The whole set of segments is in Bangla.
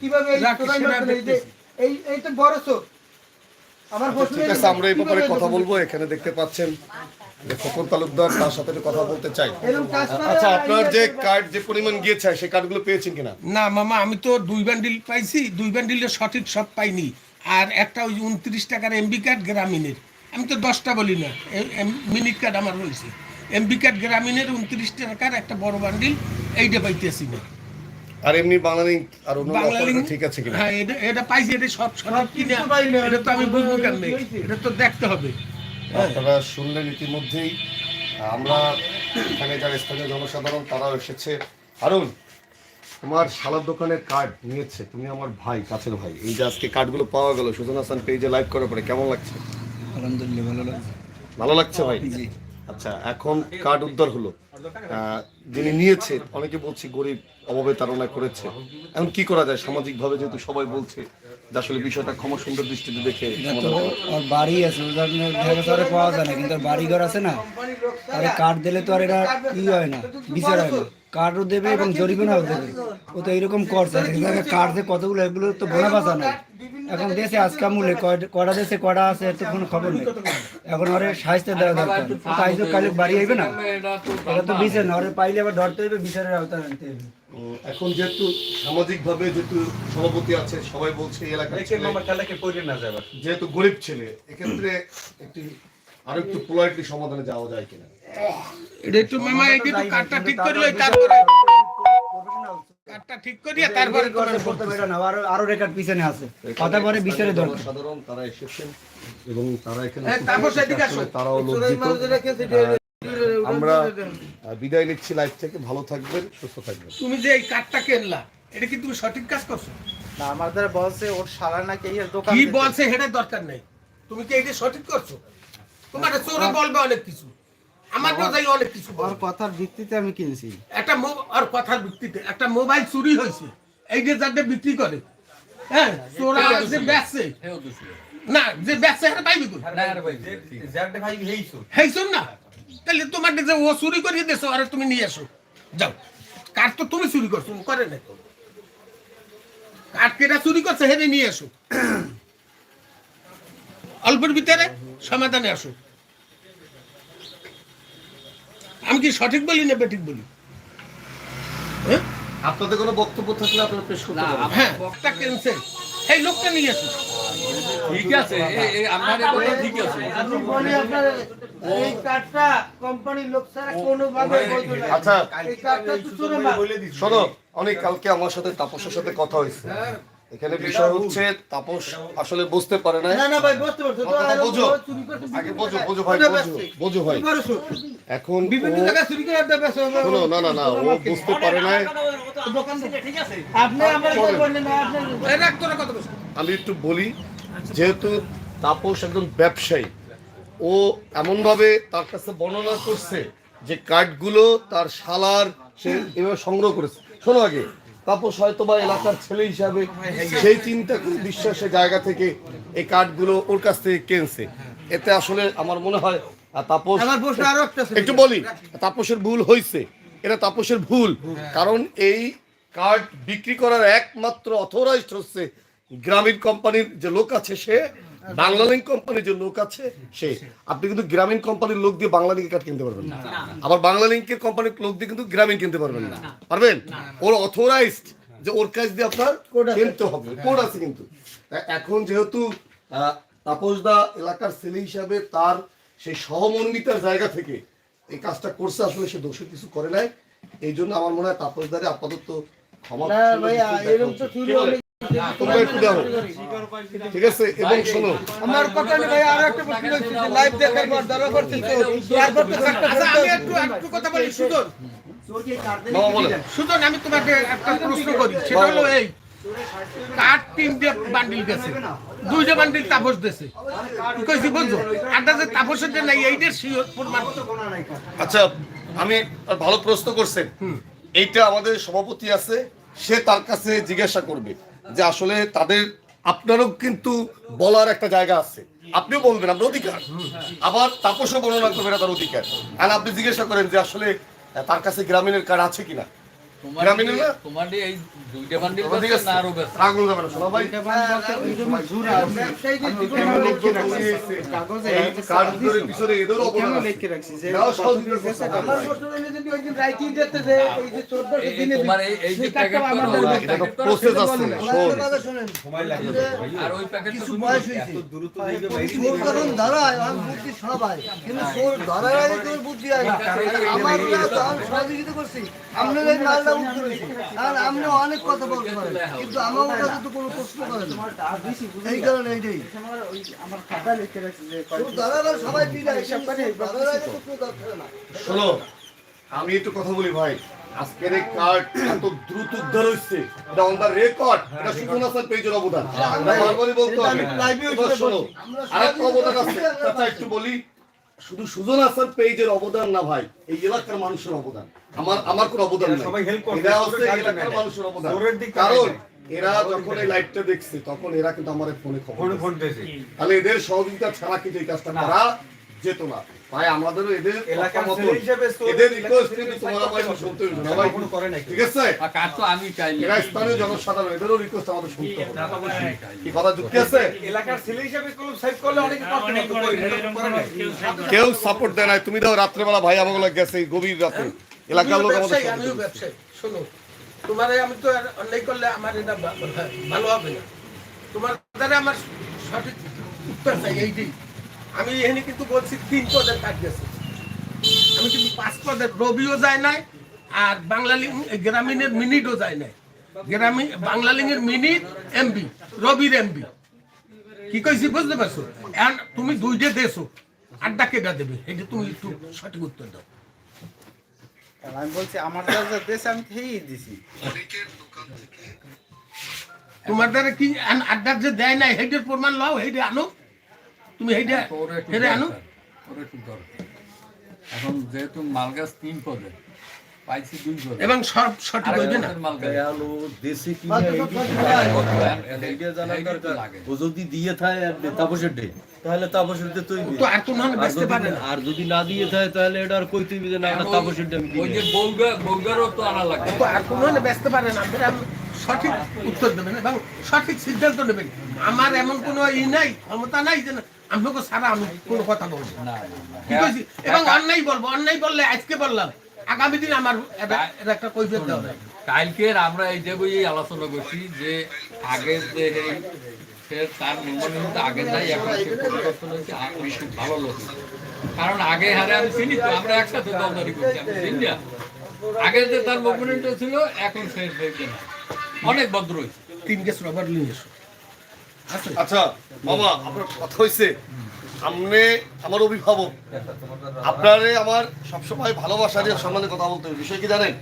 কীভাবে এই রাখি, চোরাই সেটা মারছেন? এই যে দেখতেছি। এই এই তো বড় চোর। আমার প্রশ্ন ঠিক আছে আমরা এই ব্যাপারে কথা বলব এখানে দেখতে পাচ্ছেন খোকন তালুকদার তার সাথে কথা বলতে চাই। এরকম কাজ করে আচ্ছা আপনার যে কার্ড যে পরিমাণ গিয়েছে সেই কার্ডগুলো পেয়েছেন কিনা? না মামা আমি তো দুই বান্ডিল পাইছি দুই বান্ডিলের সঠিক সব পাইনি। আর একটা ওই উনত্রিশ টাকার এমবি কার্ড গ্রামীণের। আমি তো দশটা বলি না মিনিট কার্ড আমার রয়েছে। এমবি কার্ড গ্রামীণের উনত্রিশ টাকার একটা বড় বান্ডিল এইটা পাইতেছি না। আর এমনি বাংলা লিঙ্ক আর অন্য বাংলা ঠিক আছে কিনা? হ্যাঁ এটা এটা পাইছি এটা সব সঠিক কিনা এটা তো আমি বুঝব কেন। এটা তো দেখতে হবে। আপনারা শুনলেন ইতিমধ্যেই আমরা এখানে যারা স্থানীয় জনসাধারণ তারাও এসেছে। হারুন তোমার শালার দোকানের কার্ড নিয়েছে। তুমি আমার ভাই কাছের ভাই। এই যে আজকে কার্ডগুলো পাওয়া গেল সুজন হাসান পেজে লাইভ করার পরে কেমন লাগছে? আলহামদুলিল্লাহ ভালো লাগছে। ভালো লাগছে ভাই? আচ্ছা এখন কার্ড উদ্ধার হলো। যিনি নিয়েছে অনেকে বলছি গরিব অভাবে তাড়না করেছে। এখন কি করা যায়? সামাজিক ভাবে যেহেতু সবাই বলছে যে আসলে বিষয়টা ক্ষমা সুন্দর দৃষ্টিতে দেখে। ওর বাড়ি আছে শহরে পাওয়া যায় না কিন্তু বাড়ি ঘর আছে না। আরে কার্ড দিলে তো আর এটা ই হয় না বিচার হয় না। কার্ডও দেবে এবং জরিমানাও দেবে। ও তো এইরকম করছে। কার্ড যে কতগুলো এগুলো তো বোনা বাঁচা নাই। এখন দেশে আজকে মূল্যে কটা দেশে কটা আছে এর তো কোনো খবর নেই। এখন ওরে সাহিত্য দেওয়া দরকার। আইসো কালে বাড়ি আইবে না? এটা তো বিচার না ওরে পাইলে আবার ধরতে হইবে বিচারের আওতায় আনতে হবে এখন যেহেতু সামাজিক ভাবে যেহেতু সভাপতি আছে সবাই বলছে এই এলাকার ছেলে, যেহেতু গরিব ছেলে এক্ষেত্রে একটি আর একটু পোলাইটলি সমাধানে যাওয়া যায় কিনা? এটা একটু মামা কিন্তু কার্ডটা ঠিক করলে তারপরে কার্ডটা ঠিক করিয়া তারপরে করতে পারে না আরও আরও রেকর্ড পিছনে আছে। কথা পরে বিচারে দরকার সাধারণ তারা এসেছেন এবং তারা এখানে হ্যাঁ, তারপর সেদিকে আসো। তারাও লজ্জিত। মাল যে রেখেছে, এটা- আমরা বিদায় নিচ্ছি লাইফ থেকে ভালো থাকবেন সুস্থ থাকবেন। তুমি যে এই কার্ডটা কিনলা এটা কি তুমি সঠিক কাজ করছ? না আমাদের বলছে ওর শালা নাকি দোকান কি বলছে সেটা দরকার নেই। তুমি কি এটা সঠিক করছ? তোমার চোরে বলবে অনেক কিছু। আমার কথাই অনেক কিছু ওর কথার ভিত্তিতে আমি কিনছি। একটা মো- কথার ভিত্তিতে। একটা মোবাইল চুরি হয়েছে। এই যে যাদের বিক্রি করে। হ্যাঁ চোরা যে বেচছে না যে বেচছে সেটা পাইবি কই? হেইছুন না তাহলে তোমার যে ও চুরি করিয়ে দিয়েছ আরে তুমি নিয়ে আসো যাও। কার তো তুমি চুরি করছ করে না কার কেটা চুরি করছে হেরে নিয়ে এসো। অল্পের ভিতরে সমাধানে আসো। আমি কি সঠিক বলি না বেঠিক বলি? হ্যাঁ? আপনাদের কোনো বক্তব্য থাকলে আপনারা পেশ করতে পারেন। হ্যাঁ বক্তা ক্যান্সেল এই লোকটা নিয়ে আসো। ঠিক আছে আপনার কথা ঠিক আছে। আমি বলি আপনার এই কার্ডটা কোম্পানির লোক ছাড়া কোনোভাবে না। আচ্ছা এই কার্ডটা তো চোরে মাল। শোনো অনেক কালকে আমার সাথে তাপসের সাথে কথা হয়েছে। এখানে বিষয় হচ্ছে তাপস আসলে বুঝতে পারে না না না ভাই বুঝতে পারছ তো কথাটা আর ও বোঝো। আগে বোঝো বোঝো ভাই বোঝো বোঝো ভাই। এখন বিভিন্ন জায়গায় চুরি করে আড্ডা বেচো। শোনো না না না ও বুঝতে পারে না আপনি আমার আপনি তোরা আমি একটু বলি যেহেতু তাপস একজন ব্যবসায়ী ও এমনভাবে তার কাছে বর্ণনা করছে যে কার্ডগুলো তার শালার সে এভাবে সংগ্রহ করেছে। শোনো আগে তাপস হয়তো বা এলাকার ছেলে হিসাবে সেই চিন্তা করে বিশ্বাসের জায়গা থেকে এই কার্ডগুলো ওর কাছ থেকে কিনছে। এতে আসলে আমার মনে হয় তাপস। একটু বলি তাপসের ভুল হয়েছে এটা তাপসের ভুল কারণ এই কার্ড বিক্রি করার একমাত্র অথরাইজড হচ্ছে গ্রামীণ কোম্পানির যে লোক আছে সে। বাংলালিংক কোম্পানির যে লোক আছে সে। আপনি কিন্তু গ্রামীণ কোম্পানির লোক দিয়ে বাংলা লিঙ্কের কার্ড কিনতে পারবেন না। আবার বাংলা লিঙ্কের কোম্পানির লোক দিয়ে কিন্তু গ্রামীণ কিনতে পারবেন না। পারবেন? ওর অথরাইজড যে ওর কাছ দিয়ে আপনার কিনতে হবে। কোড আছে কিন্তু। এখন যেহেতু তাপসদা এলাকার ছেলে হিসাবে তার সেই সহমর্মিতার জায়গা থেকে এই কাজটা করছে আসলে সে দোষে কিছু করে নাই। এই জন্য আমার মনে হয় তাপসদারে আপাতত ক্ষমা না ভাই এরকম তো চুরি হলে তোমরা একটু দেখো ঠিক আছে এবং শোনো। আমার কথা নেই ভাই আরও একটা প্রশ্ন হচ্ছে লাইভ দেখার পর দাবা করছেন তো তারপর তো কার্ডটা আচ্ছা আমি একটু একটু কথা বলি সুজন। আমি তোমাকে একটা প্রশ্ন করি সেটা হলো এই দিয়ে বান্ডিল গেছে? দুইটা বান্ডিল তাপস দিয়েছে। কইছি বুঝছ? আড্ডা যে তাপসের যে নাই এইটা শিওর প্রমাণ। আচ্ছা আমি আর ভালো প্রশ্ন করছেন। এইটা আমাদের সভাপতি আছে সে তার কাছে জিজ্ঞাসা করবে। যে আসলে তাদের আপনারও কিন্তু বলার একটা জায়গা আছে। আপনিও বলবেন, আপনার অধিকার। আবার তাপসও বর্ণনা করবেন তার অধিকার। আর আপনি জিজ্ঞাসা করেন যে আসলে তার কাছে গ্রামীণের কার্ড আছে কিনা? আমার প্রশ্ন হলো যদি ওই দিন রাইটিং দিতে যে এই যে 14 এই- এই দিনে তোমার এই- এই যে সেই কার্ডটা প্যাকেট করা আমাদের হলো, লাগবে। এটা তো প্যাকেট করা process সেটা আছে, বলে। না। শোন। আর ওই প্যাকেট কিছু বয়স হয়েছে। চোর তখন ধরায় বুদ্ধি সবাই কিন্তু ধরার আগে তোর বুদ্ধি আমার সহযোগিতা করছি আপনার মালটা উত্তর হয়েছে আর আপনি অনেক কথা বলতে পারেন কিন্তু আমার তো কোনো প্রশ্ন করেন এই কারণে এইটাই। চোর সবাই বিদায় শোনো আমি একটু কথা বলি ভাই। আজকের এই কার্ড এত দ্রুত উদ্ধার হচ্ছে এটা অন দা রেকর্ড এটা সুমন হাসান পেজের অবদান। বারবারই বলতে হবে। শোনো অবদান আছে। চাচা একটু বলি। শুধু সুজন হাসান পেজের অবদান না ভাই এই এলাকার মানুষের অবদান। আমার আমার কোনো অবদান নাই। এরা হচ্ছে এলাকার মানুষের অবদান। কারণ এরা যখন এই লাইটটা দেখছে তখন এরা কিন্তু আমার ফোনে খবর দিয়েছে। তাহলে এদের সহযোগিতা ছাড়া কিন্তু এই কাজটা করা যেত না। ভাই আমাদেরও এদের এদের রিকোয়েস্ট কিন্তু তোমরা ভাই শুনতে হবে না ভাই ঠিক আছে? আর কাজ তো আমি চাইলে এরা স্থানীয় জনসাধারণ এদেরও রিকোয়েস্ট আমাদের শুনতে হবে কি কথা যুক্তি আছে? এলাকার ছেলে হিসেবে কোনো সাইড করলে অনেকে। কেউ সাপোর্ট দেয় না তুমি দাও রাত্রেবেলা ভাই আমাগুলো গেছে গভীর রাতে। এলাকার লোক আমাদের ব্যবসায়ী support আমিও ব্যবসায়ী। শোনো তোমারে আমি তো অন্যায় করলে আমার এটা ভা- ভালো হবে না। তোমার দ্বারা আমার সঠিক উত্তর চাই এইটাই আমি এখানে কিন্তু বলছি তিন পদের কাজ গেছে আমি কিন্তু পাঁচ পদের রবিও যায় নাই আর বাংলালিং গ্রামীণের মিনিটও যায় নাই। গ্রামীণ বাংলালিংয়ের মিনিট এমবি রবির এমবি। কি কইছি বুঝতে পারছ? এখন তুমি দুইটা দেছো আড্ডা কেটা দেবে? এটা তুমি একটু সঠিক উত্তর দাও। আমি বলছি আমার যা যা আমি খেয়েই দিছি। তোমার দ্বারা কি আড্ডার যে দেয় নাই হেডের প্রমাণ লও হেডে আনো। তুমি হেডে ওর একটু হেডে আনো। ওর একটু দরকার। এখন যেহেতু মাল গাছ তিন পদে পাইছি দুই পদে। এবং সব সঠিক হইবে না? মাল গাছ দেশে সঠিক এইটা জানার দরকার। ও যদি দিয়ে থাকে আর তাপসের ডে তাহলে তাপসের ডে তুই তো আর কোনো বেচতে পারে না। আর যদি না দিয়ে থাকে তাহলে এটা আর কই তুই যে না এটা তাপসের ডে ওই যে বৌগা বৌগারও তো আনা লাগবে তো আর কোনো বেচতে পারে না। সঠিক উত্তর দেবেন। এবং সঠিক সিদ্ধান্ত নেবেন। আমার এমন কোনো ই নাই ক্ষমতা নাই যে আপনাকে ছাড়া আমি কোনো কথা বলব আছে এবং অন্যায় বলব অন্যায় বললে আজকে বললাম। আগামী দিন আমার একটা কৈফিয়ত দেওয়া হবে। কালকের আমরা এই যে বই আলোচনা করছি যে আগে যে তার আগে নাই এখন খুব ভালো লোক। কারণ আগে হারে আমি চিনি তো আমরা একসাথে দলদারি করছি আমি চিনি আগে যে তার মুভমেন্ট ছিল এখন সে অনেক ভদ্র হয়েছে। তিন গেছ রবার নিয়ে এসো। আচ্ছা বাবা আপনার কথা হয়েছে সামনে আমার অভিভাবক। আপনারে আমার সবসময় ভালোবাসা দিয়ে সম্মানে কথা বলতে হবে। বিষয় কি জানেন?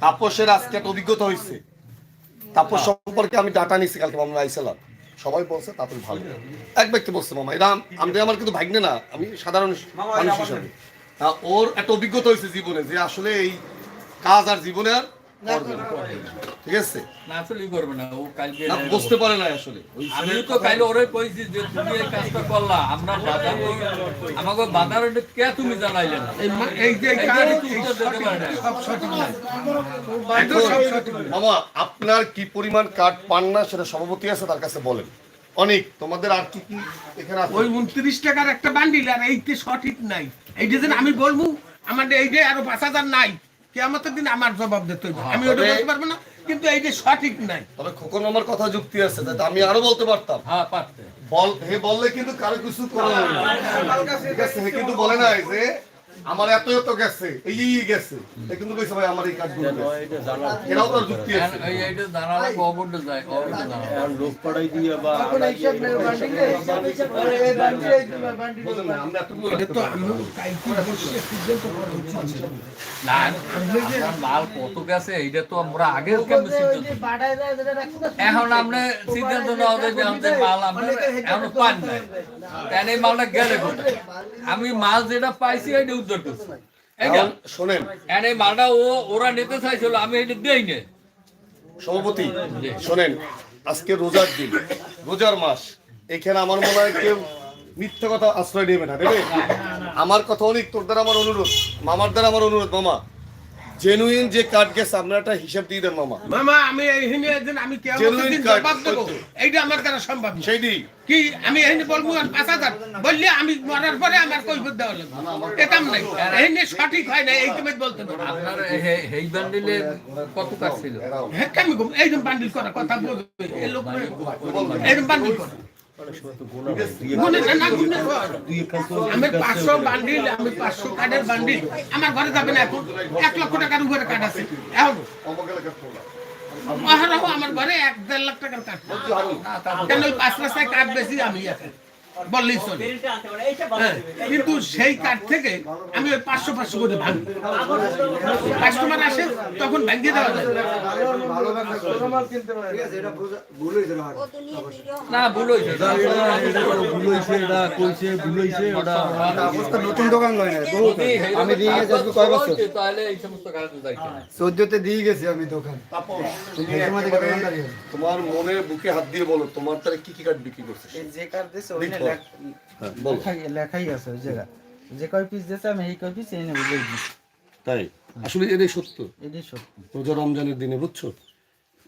তাপসের আজকে একটা অভিজ্ঞতা হয়েছে তাপস সম্পর্কে আমি ডাটা নিচ্ছি কালকে মামা আইসালাম। সবাই বলছে তাপস ভালো। এক ব্যক্তি বলছে মামা আম- আমি আমার কিন্তু ভাগ্নে না আমি সাধারণ মানুষ হিসাবে। ওর একটা অভিজ্ঞতা হয়েছে জীবনে যে আসলে এই কাজ আর জীবনে আর করবে না। ঠিক আছে? না আসলে করবে না। ও কালকে না বুঝতে পারে না আসলে। আমি তো কাইলে ওরে কইছি যে তুমি এই কাজটা করলা আমরা বাজার আমাকে বাজার কে তুমি জানাইলে না? এই যে এই এই কাজ যে এই উত্তর দিতে সঠিক পারে না। সব সঠিক মামা আপনার কি পরিমাণ কার্ড পান না সেটা সভাপতি আছে তার কাছে বলেন। অনেক তোমাদের আর কি কি এখানে আছে? ওই উনত্রিশ টাকার একটা বান্ডিল আর এইতে সঠিক নাই। এইটা যেন আমি বলব আমাদের এই যে আরও পাঁচ হাজার নাই। কেমতের দিন আমার জবাব দিতে হইবে। আমি ওটা বলতে পারব না কিন্তু এই যে সঠিক নাই। তবে খোকন আমার কথা যুক্তি আছে তাই আমি আরও বলতে পারতাম। হ্যাঁ পারতে। বল হে বললে কিন্তু কারও কিছু করে না। ঠিক আছে হে কিন্তু বলে নাই যে আমার এত এত গেছে এই এই গেছে। এ কিন্তু কইছে ভাই আমার এই কাজগুলো গেছে। এটা জানার এরাও তার যুক্তি আছে। এই এইটা কবরটা যায় কবরটা আর লোক পাড়াই দিয়ে বা হিসাব নেই বান্ডিলে বুঝলেন আমরা তো সিদ্ধান্ত করা উচিত ছিল। না মাল কত গেছে এইটা তো আমরা আগে কেমন ওই সিদ্ধান্ত যে বাড়ায় দেয় যেটা রাখছে না, এখন আমরা সিদ্ধান্ত নেওয়া যে আমাদের মাল আমরা এখন পান নাই। তাই এই মালটা গেলে কোথায়? আমি মাল যেটা পাইছি এটা উদ্ধার করছি। শোনেন। এখন মালটা ও ওরা নিতে চাইছিল আমি এটা দেই না। সভাপতি শোনেন আজকে রোজার দিন রোজার মাস। এখানে আমার মনে হয় কেউ মিথ্যা কথা আশ্রয় নেবে না দেবে? আমার কথা অনেক তোর দ্বারা আমার অনুরোধ মামার দ্বারা আমার অনুরোধ মামা। জেনুইন যে কার্ড গেছে আপনারা একটা হিসাব দিয়ে দেন মামা। মামা আমি এইখানে একদিন আমি কেমন Genuine দিন জবাব দেবো। এইটা আমার দ্বারা সম্ভব না। সেইটি। কি আমি এইখানে বলব আর পাঁচ হাজার? বললে আমি মরার পরে আমার কৈফত দেওয়া লাগবে। একাম নাই। এইখানে সঠিক হয় না এই তুমি বলতে পারো। আপনার এই বান্ডিলে কত কাজ ছিল? হ্যাঁ কেমন কম এইরকম বান্ডিল করা কথা বলবে এই লোক এইরকম বান্ডিল কর। আমি পাঁচশো বান্ডিল আমি পাঁচশো কার্ডের বান্ডিল। আমার ঘরে যাবে না এখন। এক লক্ষ টাকার উপরে কার্ড আছে। এখন। আমার ঘরে এক দেড় লাখ টাকার কার্ড। কেন পাঁচ রাস্তায় কার্ড বেশি আমি এখন? বললেই চলে। হ্যাঁ, কিন্তু সেই কার্ড থেকে আমি ওই পাঁচশো পাঁচশো করে ভাঙি। কাস্টমার আসে তখন ভাঙিয়ে দেওয়া যায়। না ভুল হয়েছে। ভুল হয়েছে এটা কইছে ভুল হয়েছে ওটা অবস্থা নতুন দোকান নয় আমি দিয়ে গেছি আজকে কয় বছর? হইতো, তাহলে এই সমস্ত কাজ চোদ্দতে দিয়ে গেছি আমি দোকান। হয়। তোমার মনে বুকে হাত দিয়ে বলো তোমার তাহলে কি কি কার্ড বিক্রি করছে এই যে কার্ড দিছে হ্যাঁ, লেখাই লেখাই আছে ওই জায়গা যে কয় পিস আমি এই কয় পিস এই তাই? আসলে এটাই সত্য। এটাই সত্যি। রোজা রমজানের দিনে বুঝছ?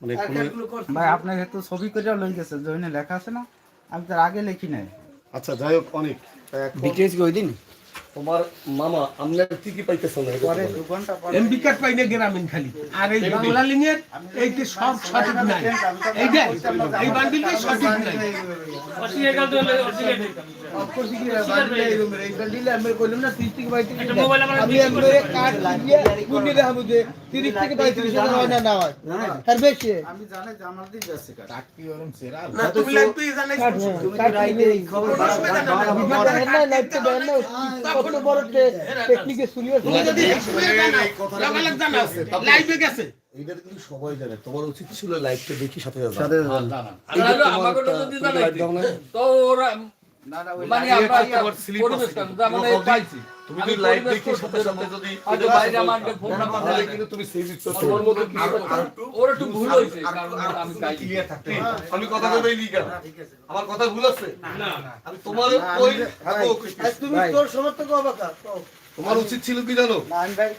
মানে ভাই আপনাকে তো ছবি করে লই গেছে লেখা আছে না? আমি তার আগে লিখি নাই। আচ্ছা যাই হোক অনেক। কি ওই দিন? তোমার মামা আমরা কি কি পাইতেছেন না এটা পরে দু ঘণ্টা পরে এমবি কার্ড পাই না গ্রামীণ খালি। আর এই বাংলা লিঙ্গের এইটা সব সঠিক নাই। এইটা এই বান্ডিলটাই সঠিক নাই। লাইভ গেছে এইটা কিন্তু সবাই জানে তোমার উচিত ছিল লাইভটা দেখি সাথে। সাথে আমাকে? তো ওরা মানে আমি তোমার মধ্যে কিছু ওর একটু ভুল হয়েছে কারণ আমি পাইছি কি? আমি কথা বলেই লিখা আমার কথা ভুল আছে? আমি তোমার তুমি তোর সমর্থক হবা কা? কও। তোমার উচিত ছিল কি জানো? না ভাই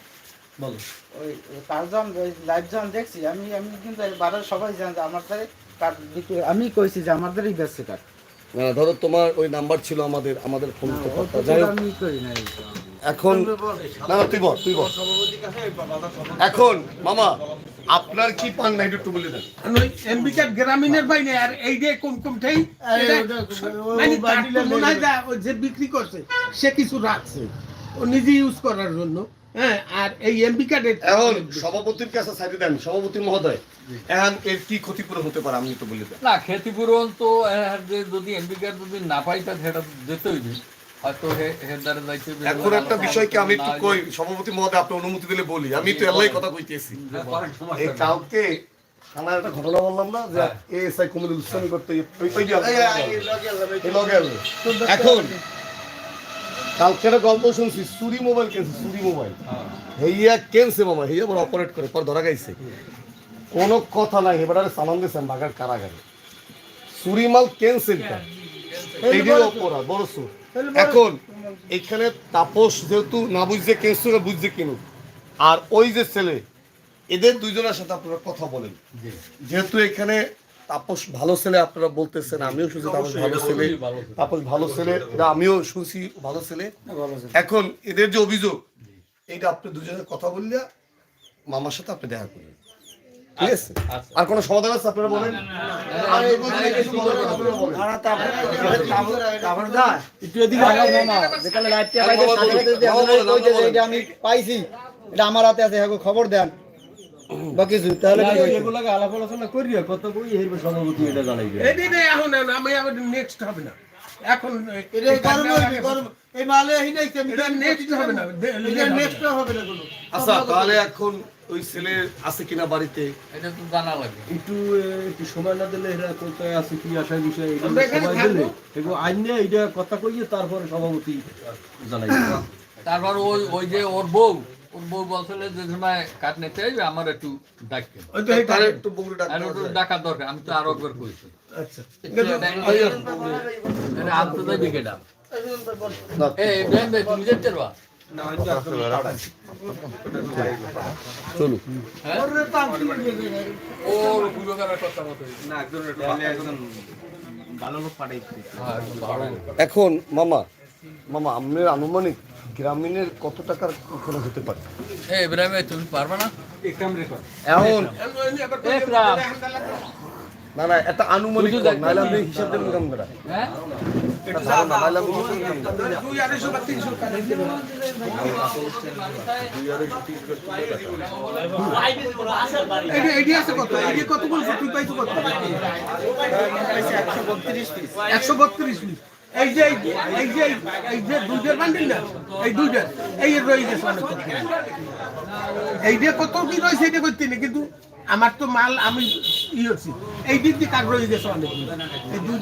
বলো। ওই কার্ড যখন লাইভ যখন দেখছি। আমি আমি কিন্তু বাড়ির সবাই জানে যে আমার কার্ড আমি কইছি যে আমাদেরই বেচছে কার্ড না ধরো তোমার ওই নাম্বার ছিল আমাদের আমাদের ফোন যাই হোক। তো। এখন না না তুই বল তুই বল। এখন মামা আপনার কি পান না এটা একটু বলে দেন। এমবি কার্ড গ্রামীণের বাইরে আর এই যে কম কমটাই মানে তার মনে হয় যে বিক্রি করছে সে কিছু রাখছে। ও নিজে ইউজ করার জন্য। হ্যাঁ আর এই এমবি কার্ডের এখন সভাপতির কাছে সাইডে দেন সভাপতি মহোদয় এখন এর কি ক্ষতিপূরণ হতে পারে আপনি তো বলে না ক্ষতিপূরণ তো যে যদি এমবি কার্ড যদি না পাই তা সেটা দিতে হইবে হয়তো দ্বারা এখন একটা বিষয় কি আমি একটু কই সভাপতি মহোদয় আপনি অনুমতি দিলে বলি আমি তো এলাই কথা কইতেছি এই কাউকে থানার একটা ঘটনা বললাম না যে এএসআই কুমিল্লা উৎসাহী করতে। এখন কালকে একটা গল্প শুনছি চুরি মোবাইল কিনছে চুরি মোবাইল। হেইয়া কেনছে মামা হেইয়া বড় অপারেট করে পর ধরা গাইছে কোনো কথা নাই এবারে সালাম দিয়েছেন বাগার কারাগারে। চুরি মাল কেনছে এটা। অপরাধ বড় সুর এখন এখানে তাপস যেহেতু না বুঝছে কেনছে না বুঝছে কিনুক। আর ওই যে ছেলে এদের দুইজনের সাথে আপনারা কথা বলেন। যেহেতু এখানে তাপস ভালো ছেলে আপনারা বলতেছেন আমিও শুনছি তাপস ভালো ছেলে তাপস ভালো ছেলে আমিও শুনছি ভালো ছেলে এখন এদের যে অভিযোগ এইটা আপনি দুজনের কথা বললে মামার সাথে আপনি দেখা করবেন ঠিক আছে আর কোনো সমাধান আছে আপনারা বলেন আমি পাইছি এটা আমার হাতে আছে হ্যাঁ খবর দেন বা কিছু তাহলে এগুলোকে আলাপ আলোচনা করিয়া কত কই সভাপতি এটা জানাইবে। এই এখন না, আমি আবার নেক্সট হবে না। এখন এটা গরম হইবে, গরম। এই মালে এই নাই নেক্সট হবে না নেক্সট হবে না কোনো। আচ্ছা তাহলে এখন ওই ছেলে আছে কিনা বাড়িতে? এটা তো জানা লাগবে। একটু একটু সময় না দিলে এরা কোথায় আছে কি আসার বিষয় সময় দিলে। এগুলো আইন এটা কথা কইয়ে তারপরে সভাপতি জানাইবে। তারপর ওই ওই যে ওর বউ বউ বলছিল যে সময় কাট নিতে আমার একটু ডাকতে একটু দরকার আমি তো আরও একবার কইছি। আচ্ছা। এটা আনতে যাইবে কেডা এই বেন তুমি যেতে পারবা? চলুন। ওর পুরোকারের কথা মতো এখন মামা মামা আমি আনুমানিক গ্রামীণের কত টাকার ওখানে হতে পারে? এ ইব্রাহিম তুমি পারবে না? এখন না না একটা আনুমানিক কর, নাহলে আপনি হিসাব দেবেন কেমন করে হ্যাঁ? একশো বত্রিশ পিস। এই যে এই যে- এই যে এই বান্ডিল না এই দুইটার এই রয়ে গেছে এই যে কত কি রয়েছে এটা করতে নেই কিন্তু আমার তো মাল আমি ই হচ্ছি। এই দিক দিয়ে কাক রয়ে গেছে অনেক এই দুই